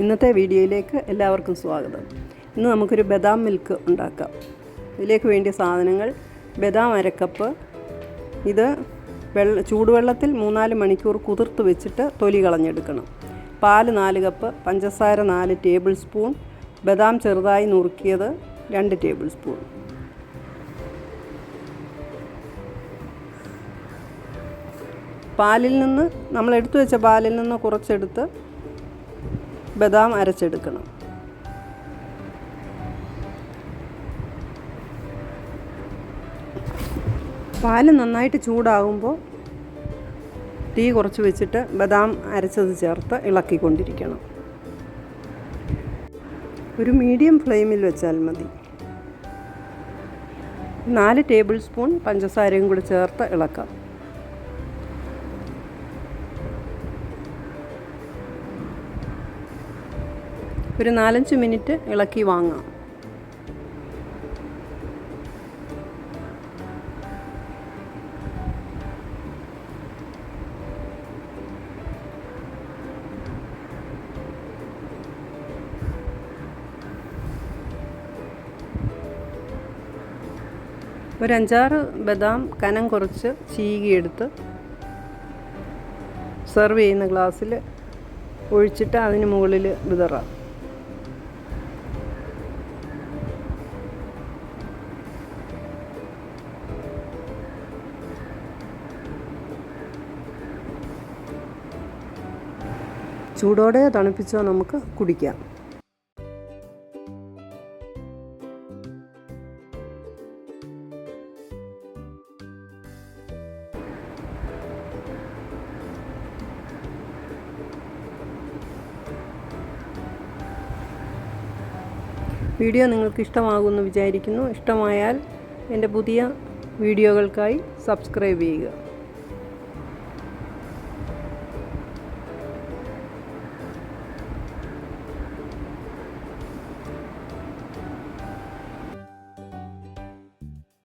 ഇന്നത്തെ വീഡിയോയിലേക്ക് എല്ലാവർക്കും സ്വാഗതം. ഇന്ന് നമുക്കൊരു ബദാം മിൽക്ക് ഉണ്ടാക്കാം. ഇതിലേക്ക് വേണ്ടിയ സാധനങ്ങൾ ബദാം അരക്കപ്പ് ഇത് വെള്ള ചൂടുവെള്ളത്തിൽ മൂന്നാൽ മണിക്കൂർ കുതിർത്ത് വെച്ചിട്ട് തൊലി കളഞ്ഞെടുക്കണം. പാൽ നാല് കപ്പ് പഞ്ചസാര നാല് ടേബിൾ സ്പൂൺ ബദാം ചെറുതായി നുറുക്കിയത് രണ്ട് ടേബിൾ സ്പൂൺ. പാലിൽ നിന്ന് നമ്മൾ എടുത്തു വെച്ച പാലിൽ നിന്ന് കുറച്ചെടുത്ത് ബദാം അരച്ചെടുക്കണം. പാൽ നന്നായിട്ട് ചൂടാകുമ്പോൾ തീ കുറച്ച് വെച്ചിട്ട് ബദാം അരച്ചത് ചേർത്ത് ഇളക്കിക്കൊണ്ടിരിക്കണം. ഒരു മീഡിയം ഫ്ലെയിമിൽ വെച്ചാൽ മതി. നാല് ടേബിൾ സ്പൂൺ പഞ്ചസാരയും കൂടി ചേർത്ത് ഇളക്കാം. ഒരു നാലഞ്ച് മിനിറ്റ് ഇളക്കി വാങ്ങാം. ഒരു അഞ്ചാറ് ബദാം കനം കുറച്ച് ചീകിയെടുത്ത് സെർവ് ചെയ്യുന്ന ഗ്ലാസ്സിൽ ഒഴിച്ചിട്ട് അതിന് മുകളിൽ വിതറാം. ചൂടോടെ തണുപ്പിച്ചോ നമുക്ക് കുടിക്കാം. വീഡിയോ നിങ്ങൾക്ക് ഇഷ്ടമാകുമെന്ന് വിചാരിക്കുന്നു. ഇഷ്ടമായാൽ എന്റെ പുതിയ വീഡിയോകൾക്കായി സബ്സ്ക്രൈബ് ചെയ്യുക.